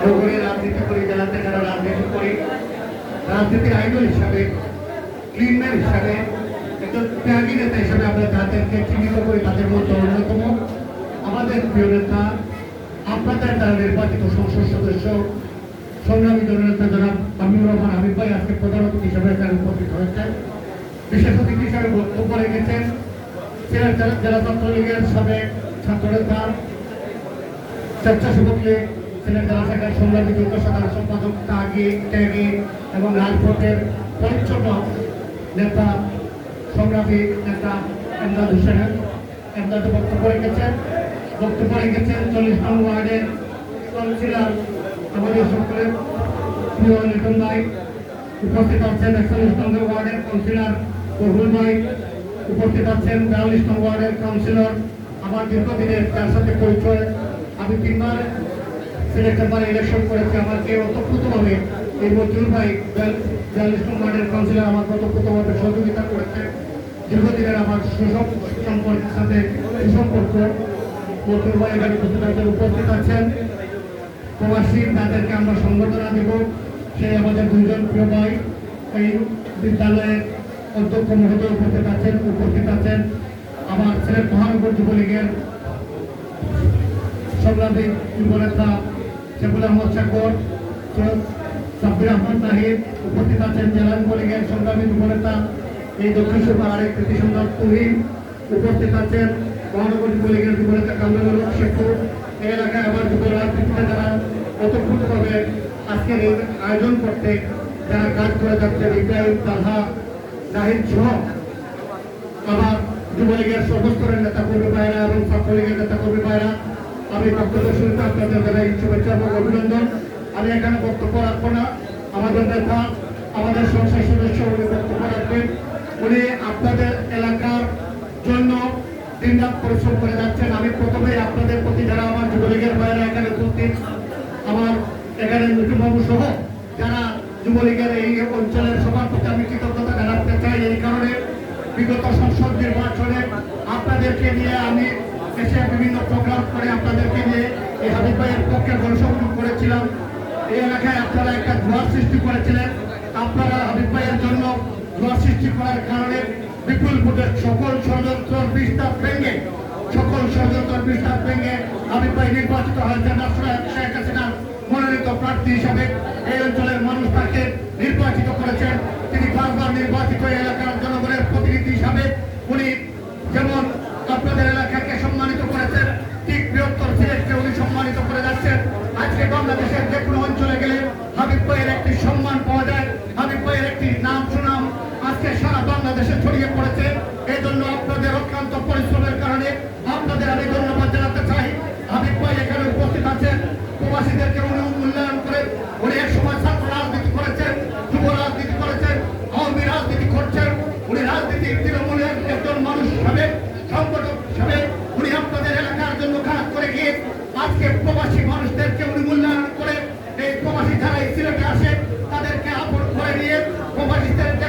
ভূগোলে রাজনীতি করি জেলাতে যারা রাজনীতি করি, রাজনীতির আইডল হিসাবে ক্লিনম্যান হিসাবে, একজন ত্যাগী নেতা হিসাবে আমরা যাদেরকে চিহ্নিত করি, তাদের মধ্যে অন্যতম। আমাদের প্রিয় নেতা, আপনাদের দ্বারা নির্বাচিত সংসদ সদস্য, সংগ্রামী জননেতা জনাব আমিনুর রহমান হাবিব ভাই আজকে প্রধান অতিথি হিসাবে এখানে উপস্থিত হয়েছেন। বিশেষ অতিথি হিসাবে বক্তব্য রেখেছেন জেলা ছাত্রলীগের সাবেক ছাত্রনেতা, স্বেচ্ছাসেবক লীগ সিলেট জেলা শাখার সংগ্রামী যুগ্ম সাধারণ সম্পাদক তাগি ত্যাগী এবং রাজপথের পরিচ্ছন্ন নেতা সংগ্রামী নেতা এমদাদ হোসেন এমদাদ বক্তব্য রেখেছেন। বক্তব্য রেখেছেন চল্লিশ নং ওয়ার্ডের কাউন্সিলর আমাদের সকলের প্রিয় লিটন ভাই। উপস্থিত আছেন একচল্লিশ নম্বর ওয়ার্ডের কাউন্সিলর রহুল ভাই। উপস্থিত আছেন বিয়াল্লিশ নম্বর ওয়ার্ডের কাউন্সিলর। আমার দীর্ঘদিনের তার সাথে পরিচয়। আমি তিনবার সিলেক্ট বার ইলেকশন করেছি আমাকে অতপ্রতভাবে এই মজুর ভাই বিয়াল্লিশ নম্বর কাউন্সিলর আমার অতপ্রতভাবে সহযোগিতা করেছে। দীর্ঘদিনের আমার সুসম সম্পর্কের সাথে সুসম্পর্ক। মজুর ভাই এখানে উপস্থিত আছেন। প্রবাসী, তাদেরকে আমরা সংবর্ধনা দেব। সেই আমাদের দুজন প্রিয় ভাই। এই বিদ্যালয়ের অধ্যক্ষ মহোদয় উপস্থিত আছেন উপস্থিত আছেন। আমার সিলেট মহানগর যুবলীগের সংগ্রামী যুবনেতা শেখুল আহমদ সৈয়দ সাব্বির আহমদ নাহিদ, উপস্থিত আছেন জেলা যুবলীগের সংগ্রামী যুবনেতা এই দক্ষিণ সুপার আরেক কৃতি তুহিন, উপস্থিত আছেন মহানগর যুবলীগের যুবনেতা কামরুল শেখুর এই এলাকায় আমার যুব রাজনীতিতে যারা অতপ্রতভাবে আজকের এই আয়োজন করতে, যারা কাজ করে যাচ্ছেন, ইব্রাহিম, তালহা, নাহিদ সহ আমার যুবলীগের সর্বস্তরের নেতা কর্মী ভাইরা এবং ছাত্রলীগের নেতা কর্মী ভাইরা আমি বক্তব্য শুনতে আপনাদের জানাই শুভেচ্ছা এবং অভিনন্দন। আমি এখানে বক্তব্য রাখব না। আমাদের নেতা, আমাদের সংসদ সদস্য উনি বক্তব্য রাখবেন। উনি আপনাদের এলাকার জন্য দিনরাত পরিশ্রম করে যাচ্ছেন। আমি প্রথমে আপনাদের প্রতি যারা আমার যুবলীগের বাইরে এখানে উপস্থিত, আমার এখানে মিঠুবাবু সহ যারা যুবলীগের এই অঞ্চলের সবার প্রতি আমি কৃতজ্ঞতা জানাতে চাই এই কারণে বিগত সংসদ নির্বাচনে আপনাদেরকে নিয়ে আমি এসে বিভিন্ন প্রোগ্রাম করে হাবিব পক্ষে গণসংযোগ করেছিলাম। এই এলাকায় আপনারা একটা জোয়ার সৃষ্টি করেছিলেন। আপনারা হাবিব ভাইয়ের জন্য জোয়ার সৃষ্টি করার কারণে বিপুল ভোটের সকল ষড়যন্ত্র বিস্তার ভেঙে, সকল ষড়যন্ত্র বিস্তার ভেঙে হাবিব ভাই নির্বাচিত হয়েছেন। শেখ হাসিনার মনোনীত প্রার্থী হিসাবে এই অঞ্চলের মানুষ তাকে নির্বাচিত করেছেন। তিনি পাঁচবার নির্বাচিত এলাকার জনগণের প্রতিনিধি হিসাবে উনি একটি নাম সুনাম আজকে সারা বাংলাদেশে ছড়িয়ে পড়েছে। এই জন্য আপনাদের অক্লান্ত পরিশ্রমের কারণে আপনাদের আমি ধন্যবাদ জানাতে চাই। হাবিব ভাই এখানে উপস্থিত আছেন। প্রবাসীদেরকে উনি মূল্যায়ন করে উনি এক ছাত্র রাজনীতি করেছেন, যুব রাজনীতি করেছেন, আওয়ামী রাজনীতি করছেন। উনি রাজনীতির তৃণমূলের একজন মানুষ হিসাবে, সংগঠক হিসাবে উনি আপনাদের এলাকার জন্য কাজ করে গিয়ে আজকে প্রবাসী মানুষদেরকে উনি compartilhar